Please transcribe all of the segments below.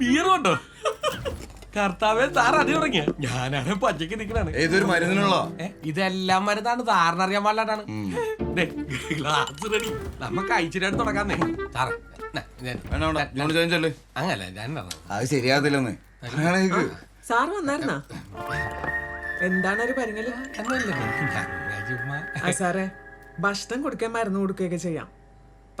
ബീറുണ്ടോ കർത്താവേ സാർ അതി തുടങ്ങിയ ഞാനാണ് പച്ചക്ക് നിൽക്കണാണ് ഏതൊരു മരുന്നിനുള്ള? ഇതെല്ലാം മരുന്നാണ്. സാറിന് അറിയാൻ പാടില്ലാട്ടാണ്. ഗ്ലാസ് റെഡി നമുക്ക് അയച്ചിട്ട് തുടങ്ങാന്നേ സാറേ ന, ഞാൻ-. അത് ശരിയാകത്തില്ലെന്ന്. വന്നായിരുന്നാ? എന്താണ് ഒരു പരിങ്ങൽ? സാറേ. ഭക്ഷണം കൊടുക്കാൻ മരുന്ന് കൊടുക്കുകയൊക്കെ ചെയ്യാം.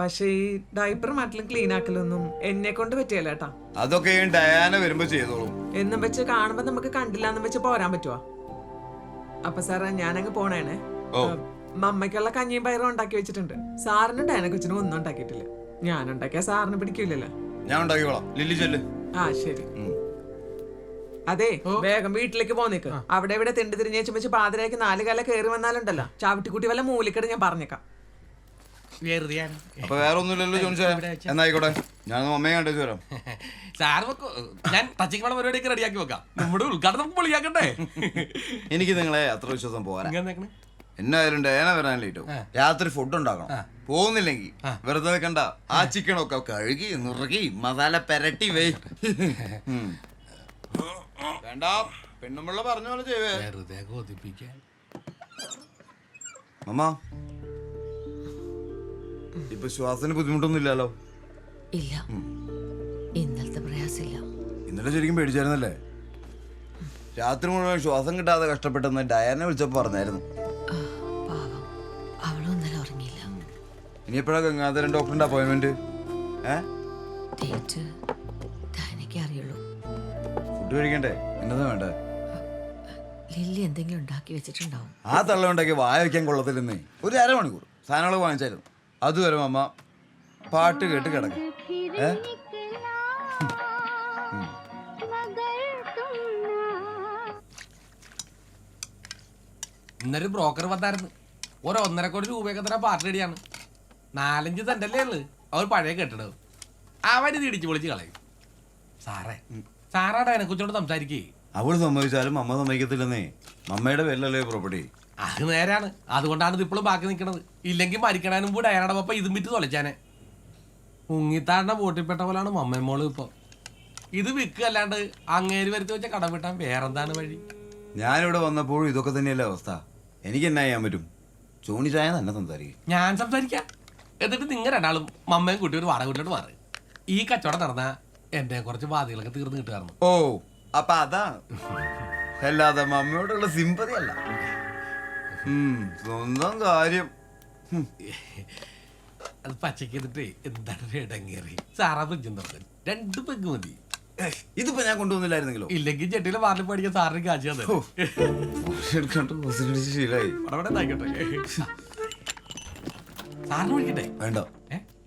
പക്ഷേ ഈ ഡൈപ്പർ മാറ്റലും ക്ലീൻ ആക്കലൊന്നും എന്നെ കൊണ്ട് പറ്റിയല്ല കേട്ടാ അതൊക്കെ ഡയാന വരുമ്പോ ചെയ്തോളും. എന്നും വെച്ച് കാണുമ്പോ നമുക്ക് കണ്ടില്ല എന്നും വെച്ച് പോരാൻ പറ്റുവാ? അപ്പൊ സാറേ ഞാനങ്ങ് പോണേണേ. മമ്മയ്ക്കുള്ള കഞ്ഞിയും പയറും ഉണ്ടാക്കി വെച്ചിട്ടുണ്ട്. സാറിനും ഡയന കൊച്ചിനും ഒന്നും ഉണ്ടാക്കിയിട്ടില്ല. ഞാൻ ഉണ്ടാക്കിയ സാറിന് പിടിക്കില്ലല്ലോ ഞാൻ ഉണ്ടാക്കിക്കോളാം. ലില്ലി ചെല്ല്. ആ ശരി. അതെ വേഗം വീട്ടിലേക്ക് പോന്നേക്ക് അവിടെ ഇവിടെ തിണ്ടി തിരിഞ്ഞ ചുമച്ച് പാതിരയ്ക്ക് നാല് കാല കയറി വന്നാലുണ്ടല്ലോ. ചാവിട്ടിക്കുട്ടി വല്ല മൂലിക്കട ഞാൻ പറഞ്ഞേക്കാം. അപ്പൊ വേറെ ഒന്നുമില്ലല്ലോ ജോണിച്ചേ എന്നായിക്കോട്ടെ. ഞാൻ അമ്മയെ കണ്ടേച്ചു വരാം. സാർ ഞാൻ പച്ചക്കുള്ള പരിപാടിയൊക്കെ റെഡിയാക്കി വെക്കാം. നമ്മുടെ ഉദ്ഘാടനം പൊളിയാക്കട്ടെ എനിക്ക് നിങ്ങളെ അത്ര വിശ്വാസം പോരാ. എന്നായാലും ഡയാന വരാൻ ലേറ്റ് രാത്രി ഫുഡ് ഉണ്ടാക്കണം. പോകുന്നില്ലെങ്കിൽ വെറുതെ നിൽക്കണ്ട. ആ ചിക്കനൊക്കെ കഴുകി നുറുകി മസാല പെരട്ടി വേ. വേണ്ട. പെണ്ണുമ്പിള്ള പറഞ്ഞ പോലെ ചെയ്വേ വെറുതെ കൊതിപ്പിക്കാൻ. അമ്മ ഇപ്പൊ ശ്വാസത്തിന് ബുദ്ധിമുട്ടൊന്നും ഇല്ലല്ലോ ഇല്ല. ഇന്നലത്തെ പ്രയാസില്ല ഇന്നലെ ശരിക്കും പേടിച്ചായിരുന്നല്ലേ? രാത്രി മുഴുവൻ ശ്വാസം കിട്ടാതെ കഷ്ടപ്പെട്ടെന്ന് ഡയാനെ വിളിച്ചപ്പോ പറഞ്ഞായിരുന്നു. ആ, പാവം. അവളും ഇന്നലെ ഉറങ്ങിയില്ല. ഇനി എപ്പോഴാ ഗംഗാധരൻ ഡോക്ടറിന്റെ അപ്പോയിന്റ്മെന്റ്? ഏ? ഡേറ്റ് ഡാനയ്ക്ക് അറിയുള്ളൂ. ഫുഡ് കഴിക്കണ്ടേ? എന്നതാ വേണ്ടേ ലില്ലി എന്തെങ്കിലും ഉണ്ടാക്കി വെച്ചിട്ടുണ്ടാവും. ആ തള്ള ഉണ്ടാക്കി വായ വെക്കാൻ കൊള്ളത്തില്ലെന്നേ. ഒരു അരമണിക്കൂർ. സാധനങ്ങൾ വാങ്ങിച്ചായിരുന്നു. അതുവരെ അമ്മ പാട്ട് കേട്ട് കിടക്കും. ഏ? ഇന്നൊരു ബ്രോക്കർ വന്നായിരുന്നു. ഒരു ഒന്നര കോടി രൂപയൊക്കെ തന്നെ പാർട്ടി റെഡിയാണ്. നാലഞ്ച് തണ്ടല്ലേ ഉള്ളു. അവർ പഴയ കെട്ടിടവും അവന് ഇത് ഇടിച്ച് പൊളിച്ച് കളയും. സാറേ സാറാടെ എനെക്കുറിച്ചോട് സംസാരിക്കേ. അവൾ സമ്മതിച്ചാലും അമ്മ സമ്മതിക്കത്തില്ലെന്നേ. അമ്മയുടെ പേരിലല്ലേ പ്രോപ്പർട്ടി അത് നേരാണ്. അതുകൊണ്ടാണ് ഇത് ഇപ്പോഴും ബാക്കി നിൽക്കണത് ഇല്ലെങ്കിൽ മരിക്കണതിന് മുമ്പ് ഡയനയുടെ പപ്പ ഇതും വിറ്റ് തൊലച്ചാനെ മുങ്ങിത്താണ്ട ബോട്ടിൽപ്പെട്ട പോലാണ് മമ്മേമോൾ ഇപ്പൊ. ഇത് വിൽക്കല്ലാണ്ട് അങ്ങേര് വരുത്തി വെച്ച കടം വിട്ടാൻ വേറെന്താണ് വഴി? ഞാനിവിടെ വന്നപ്പോഴും ഇതൊക്കെ തന്നെയല്ലേ അവസ്ഥ. എനിക്ക് എന്നാ ചെയ്യാൻ പറ്റും? ചോണി ചായ തന്നെ സംസാരിക്കും. ഞാൻ സംസാരിക്കാം. എന്നിട്ട് നിങ്ങൾ രണ്ടാളും മമ്മയും കുട്ടി ഒരു വാടക വീട്ടിലോട്ട് മാറി. ഈ കച്ചവടം നടന്ന എന്റെ കുറച്ച് ബാധകളൊക്കെ തീർന്നു കിട്ടുമായിരുന്നു ഓ അപ്പൊ അതാണ് അല്ലാതെ മമ്മയോടുള്ള സിമ്പതി അല്ല. സ്വന്തം കാര്യം. അത് പച്ചക്ക് ചെയ്തിട്ട് എന്താണ് ഇടങ്ങേറി? സാറാ ഫ്രിഡ്ജും രണ്ടു പെഗ് മതി. ഇതിപ്പോ ഞാൻ കൊണ്ടുവന്നില്ലായിരുന്നെങ്കിലോ? ഇല്ലെങ്കിൽ ചെട്ടിയിലെ വാറിൽ പഠിക്കാൻ സാറിന് കാശ് തന്നെ. ശീലായി. സാറിന് വിളിക്കട്ടെ? വേണ്ട.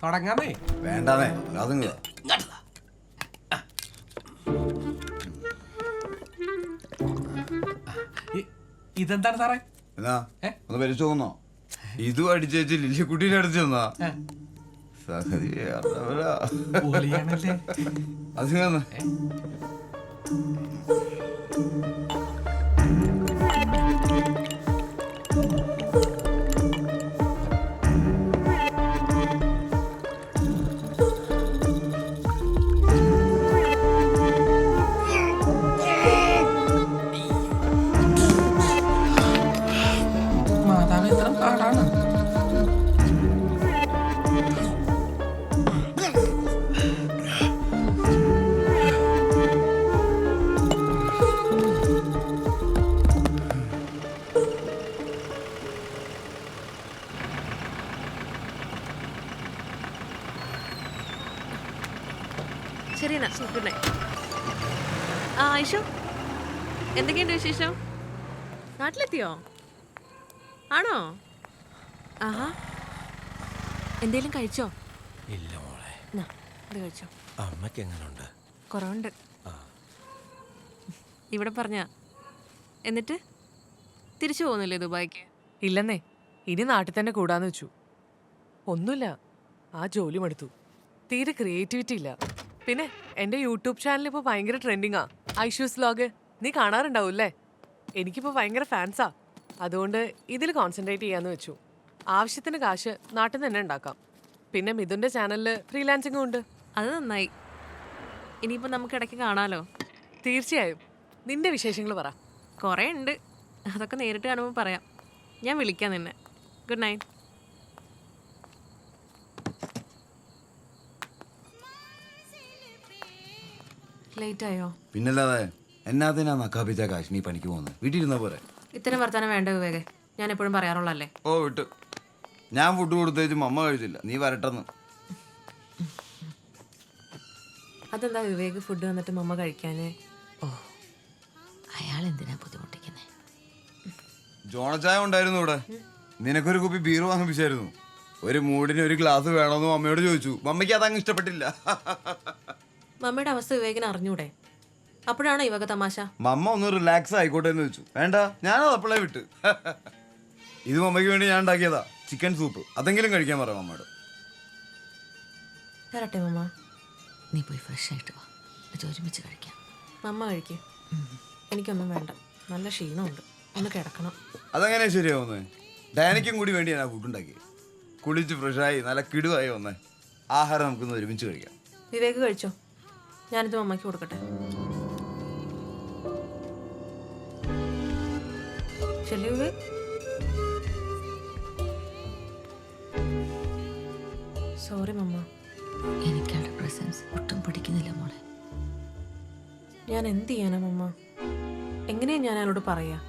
തുടങ്ങാമേ. വേണ്ടാന്നേ. അതുങ്ങ ഇതെന്താണ് സാറേ? എന്നാ? ഒന്ന് പരിച്ചു തോന്നോ ഇതും ലില്ലി ലില്ലിക്കുട്ടീനെ അടിച്ചു തന്നാ. ഏ, എന്തൊക്കെയുണ്ട് വിശേഷം? നാട്ടിലെത്തിയോ? ആണോ? ആഹാ. എന്തേലും കഴിച്ചോ? ഇല്ല മോളെ. നാ, ഇത് കഴിച്ചോ. അമ്മയ്ക്ക് എങ്ങനെയുണ്ട് കുറവുണ്ട് ഇവിടെ പറഞ്ഞ എന്നിട്ട്? തിരിച്ചു പോകുന്നില്ലേ ദുബായിക്ക്? ഇല്ലെന്നേ ഇനി നാട്ടിൽ തന്നെ കൂടാന്ന് വെച്ചു. ഒന്നുമില്ല ആ ജോലി മടുത്തു തീരെ ക്രിയേറ്റിവിറ്റി ഇല്ല. പിന്നെ എന്റെ യൂട്യൂബ് ചാനൽ ഇപ്പോൾ ഭയങ്കര ട്രെൻഡിങ്ങാ. ഐഷൂസ് വ്ലോഗ് നീ കാണാറുണ്ടാവും അല്ലേ എനിക്കിപ്പോൾ ഭയങ്കര ഫാൻസാ. അതുകൊണ്ട് ഇതിൽ കോൺസെൻട്രേറ്റ് ചെയ്യാന്ന് വെച്ചു. ആവശ്യത്തിന് കാശ് നാട്ടിൽ നിന്ന് തന്നെ ഉണ്ടാക്കാം. പിന്നെ മിഥുന്റെ ചാനലിൽ ഫ്രീലാൻസിംഗും ഉണ്ട്. അത് നന്നായി. ഇനിയിപ്പോൾ നമുക്ക് ഇടയ്ക്ക് കാണാലോ? തീർച്ചയായും. നിന്റെ വിശേഷങ്ങൾ പറ. കുറേ ഉണ്ട്. അതൊക്കെ നേരിട്ട് കാണുമ്പോൾ പറയാം. ഞാൻ വിളിക്കാം നിന്നെ. ഗുഡ് നൈറ്റ് ലേറ്റ് ആയോ? പിന്നല്ലാതെ എന്നാത്തിനാ നക്കാപ്പിച്ച കാശ് നീ പണിക്ക് പോകുന്നത്? വീട്ടിലിരുന്ന പോരെ. ഇത്തരം വർത്താനം വേണ്ട വിവേകെ? ഞാൻ എപ്പോഴും പറയാറുള്ളല്ലേ ഓ വിട്ടു. ഞാൻ ഫുഡ് കൊടുത്തേച്ച് മമ്മ കഴിച്ചില്ല. നീ വരട്ടെന്ന്. അതെന്താ വിവേക് ഫുഡ് വന്നിട്ട് മമ്മ കഴിക്കാനേ? ഓ അയാൾ എന്തിനാ ബുദ്ധിമുട്ടിക്കുന്നേ? ജോണച്ചായ ഉണ്ടായിരുന്നു ഇവിടെ. നിനക്കൊരു കുപ്പി ബീർ വാങ്ങിപ്പിച്ചായിരുന്നു. ഒരു മൂടിന് ഒരു ഗ്ലാസ് വേണമെന്ന് മമ്മയോട് ചോദിച്ചു. മമ്മയ്ക്ക് അതങ്ങ് ഇഷ്ടപ്പെട്ടില്ല. മമ്മയുടെ അവസ്ഥ വിവേകിന് അറിഞ്ഞൂടെ? അപ്പോഴാണോ ഇവക തമാശ? മമ്മ ഒന്ന് റിലാക്സ് ആയിക്കോട്ടെ എന്ന് വെച്ചു. വേണ്ട ഞാനത് അപ്പോഴേ വിട്ട്. ഇത് മമ്മയ്ക്ക് വേണ്ടി ഞാൻ ഉണ്ടാക്കിയതാ. ചിക്കൻ സൂപ്പ് അതെങ്കിലും കഴിക്കാൻ പറ മമ്മയോട്. തരട്ടെ മമ്മ. നീ പോയി ഫ്രഷ് ആയിട്ട് വാ. എന്നിട്ട് ഒരുമിച്ച് കഴിക്കാം. മമ്മ കഴിക്കേ. എനിക്കൊന്നും വേണ്ട. നല്ല ക്ഷീണമുണ്ട്. ഒന്ന് കിടക്കണം. അതെങ്ങനെ ശരിയാവുന്നേ? ഡാനിക്കും കൂടി വേണ്ടി ഞാൻ ഫുഡ് ഉണ്ടാക്കി. കുളിച്ച് ഫ്രഷായി നല്ല കിടുവായി വന്നേ. ആഹാരം നമുക്കൊന്ന് ഒരുമിച്ച് കഴിക്കാം. വിവേക് കഴിച്ചോ? ഞാനിത് മമ്മയ്ക്ക് കൊടുക്കട്ടെ. ശരി हुए സോറി മമ്മ. എനിക്ക് അവളുടെ പ്രസൻസ് ഒട്ടും പിടിക്കുന്നില്ല മോളെ. ഞാൻ എന്ത് ചെയ്യാനാ മമ്മ? എങ്ങനെയാ ഞാൻ അയാളോട് പറയാ?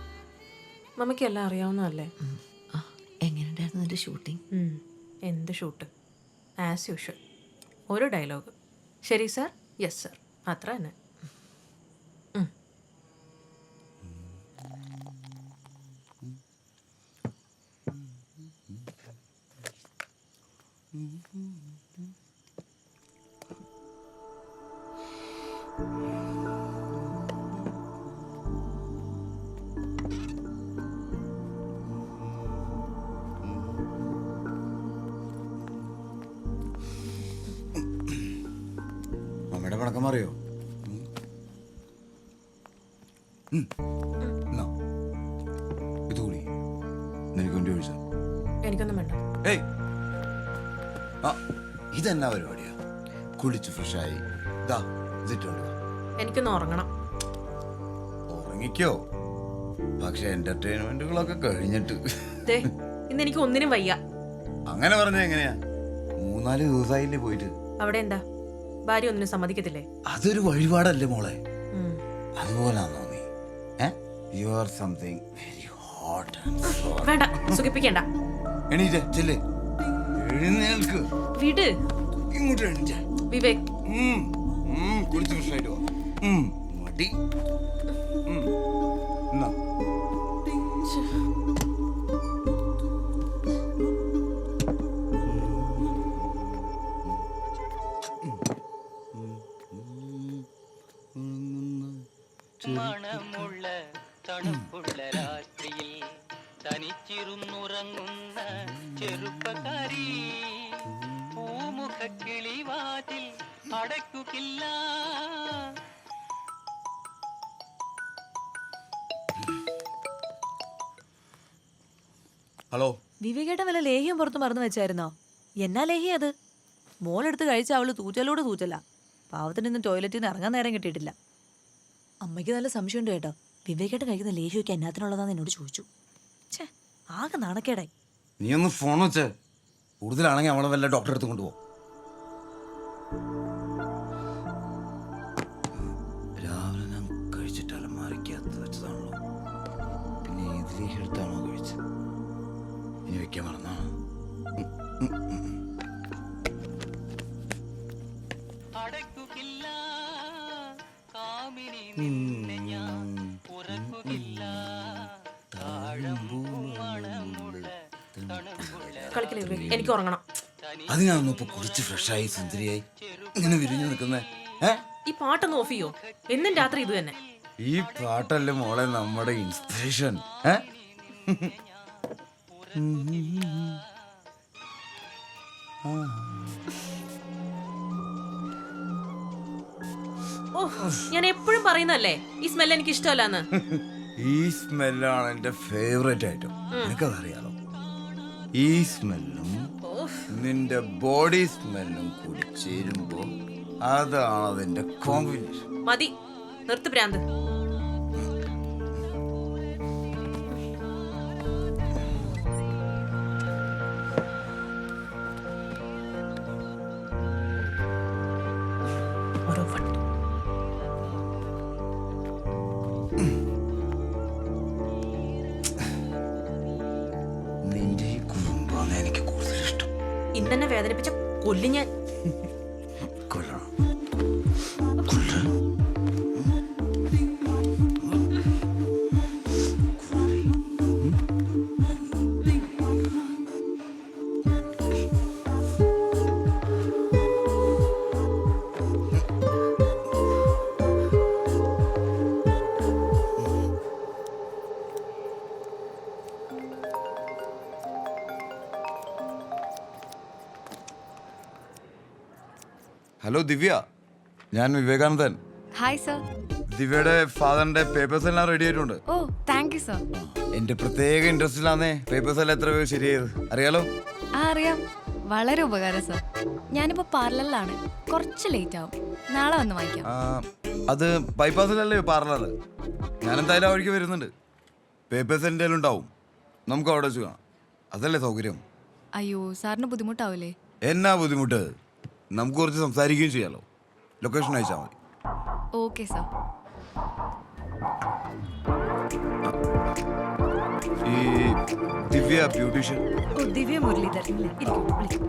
മമ്മയ്ക്ക് എല്ലാം അറിയാവുന്നതല്ലേ? എങ്ങനെയുണ്ടായിരുന്നു എന്റെ ഷൂട്ടിംഗ്. എന്ത് ഷൂട്ട് ആസ് യൂഷ്വൽ ഒരു ഡയലോഗ് ശരി സാർ യെസ് സാർ അത്ര തന്നെ. മമ്മയുടെ പടക്കം അറിയോ ഇത് കൂടി നിനക്ക് വേണ്ടി എനിക്കൊന്നും വേണ്ട ഏയ് ആ ഇതെന്നാ പരിപാടിയാ? കുളിച്ച് ഫ്രഷായി. ഇതാ ഇതിട്ടുണ്ട് എനിക്കൊന്ന് ഉറങ്ങണം. ഉറങ്ങിക്കോ? പക്ഷെ എന്റർടൈൻമെന്റുകളൊക്കെ കഴിഞ്ഞിട്ട്. ദേ ഇന്ന് എനിക്ക് ഒന്നിനും വയ്യ. അങ്ങനെ പറഞ്ഞ എങ്ങനെയാ? മൂന്നാൽ ദിവസമായില്ലേ പോയിട്ട്. അവിടെ എന്താ? ഭാര്യ ഒന്നിനും സമ്മതിക്കത്തില്ലേ? അതൊരു വഴിപാടല്ലേ മോളെ? ഉം. തോന്നി നീ? You are something very hot വേണ്ട സുഖിപ്പിക്കണ്ട. എണീറ്റേ ചെല്ലേ. എഴുന്നേൽക്ക്. വിട്. ഇങ്ങോട്ട് എഴുന്നേ വിവേക്. കുളിച്ച് ഫ്രഷായിട്ട് വാ. മടി. എന്നാ. മണമുള്ള തണുപ്പുള്ള രാത്രിയിൽ തനിച്ചിരുന്നുറങ്ങുന്ന ചെറുപ്പക്കാരി പൂമുഖ കിളിവാതിൽ അടയ്ക്കുകില്ല ഹലോ. വിവേകേട്ടൻ വല്ല ലേഹ്യം പുറത്ത് മറന്നു വെച്ചായിരുന്നോ? എന്നാ ലേഹ്യം അത്? മോളെടുത്ത് കഴിച്ച അവൾ തൂച്ചലോട് തൂച്ചല പാവത്തിന് ഇന്ന് ടോയ്ലറ്റിൽ നിന്ന് ഇറങ്ങാൻ നേരം കിട്ടിയിട്ടില്ല. അമ്മയ്ക്ക് നല്ല സംശയമുണ്ട് കേട്ടോ. വിവേകേട്ടൻ കഴിക്കുന്ന ലേഹ്യമൊക്കെ എന്നാത്തിനുള്ളതാന്ന് എന്നോട് ചോദിച്ചു. ആകെ നാണക്കേടായി. നീ ഒന്ന് ഫോൺ വെച്ച്. കൂടുതലാണെങ്കിൽ അവളെ വല്ല ഡോക്ടറെ അടുത്ത് കൊണ്ടുപോകും രാവിലെ ഞാൻ കഴിച്ചിട്ട് അലമാരിക്കകത്ത് വെച്ചതാണല്ലോ. പിന്നെ ഇതിലേക്ക് എടുത്താണോ കഴിച്ചത്? ഇനി വെക്കാൻ മറന്നാ? നിന്ന് കാമിനി നിന്നെ എനിക്ക് ഉറങ്ങണം. അതിനാണോ ഇപ്പൊ കുറിച്ച് ഫ്രഷായി സുന്ദരിയായി. ഇങ്ങനെ വിരിഞ്ഞു നിൽക്കുന്നേ. ഈ പാട്ടൊന്ന് ഓഫ് ചെയ്യോ? എന്നും രാത്രി ഇത് തന്നെ. ഈ പാട്ടല്ലേ മോളെ നമ്മുടെ ഇൻസ്പിറേഷൻ ഓ ഞാൻ എപ്പോഴും പറയുന്നല്ലേ ഈ സ്മെൽ എനിക്ക് ഇഷ്ടമല്ലാന്ന്. ഈ സ്മെല്ലാണ് എന്റെ ഫേവറേറ്റ് ഐറ്റം നിനക്കതറിയാലോ? ഈ സ്മെല്ലും നിന്റെ ബോഡി സ്മെല്ലും കൂടി ചേരുമ്പോ അതാണ് അതിന്റെ കോമ്പിനേഷൻ. മതി നിർത്ത് പ്രാന്ത് ഇന്നെന്നെ വേദനിപ്പിച്ച കൊല്ലി ഞാൻ ഹലോ ദിവ്യ. ഞാൻ വിവേകാനന്ദൻ. ഹായ് സർ ദിവ്യയുടെ ഫാദറിന്റെ പേപ്പേഴ്സ് എല്ലാം റെഡി ആയിട്ടുണ്ട്. ഓ താങ്ക് യു സർ എന്റെ പ്രത്യേക ഇൻട്രസ്റ്റിലാന്നേ പേപ്പേഴ്സ് എല്ലാം എത്ര പേര് ശരിയായത്? അറിയാലോ? ആ അറിയാം. വളരെ ഉപകാരം സർ ഞാനിപ്പോ പാർലറിലാണ് കുറച്ച് ലേറ്റ് ആവും. നാളെ വന്ന് വാങ്ങിക്കാം. ആ, അത് ബൈപ്പാസിലല്ലേ പാർലർ ഞാൻ എന്തായാലും ആ വഴിക്ക് വരുന്നുണ്ട്. പേപ്പേഴ്സ് എന്റെ ഉണ്ടാവും. നമുക്ക് അവിടെ വെച്ച് കാണാം. അതല്ലേ സൗകര്യം? അയ്യോ സാറിന് ബുദ്ധിമുട്ടാവില്ലേ എന്നാ ബുദ്ധിമുട്ട്? നമുക്ക് കുറച്ച് സംസാരിക്കുകയും ചെയ്യാലോ. ലൊക്കേഷൻ അയച്ചാൽ മതി. ഓക്കെ സാർ ഈ ദിവ്യ ബ്യൂട്ടീഷ്യൻ. ദിവ്യ മുരളീധരൻ ഇരിക്കൂ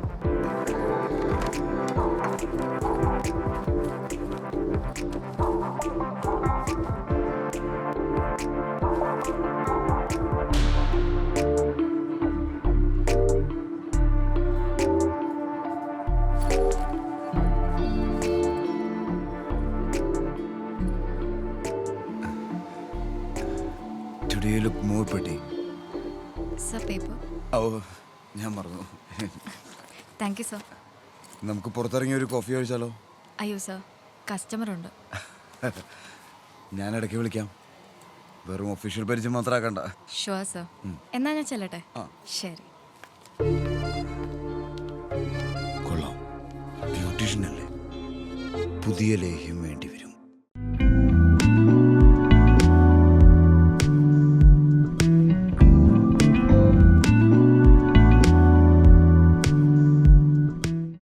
പെട്ടി. സർ പേപ്പർ ഓ ഞാൻ മറന്നു. താങ്ക് യു സർ നമുക്ക് പുറത്തിറങ്ങി ഒരു കോഫി കഴിച്ചാലോ? അയ്യോ സർ കസ്റ്റമർ ഉണ്ട്. ഞാൻ ഇടയ്ക്ക് വിളിക്കാം. വെറും ഒഫീഷ്യൽ പരിചയം മാത്രമാക്കണ്ട ഷുവർ സർ എന്നാ ഞാൻ ചെല്ലട്ടെ? ആ. ശരി. കൊള്ളാം. ബ്യൂട്ടീഷ്യൻ അല്ലേ? പുതിയ ലേഹ്യം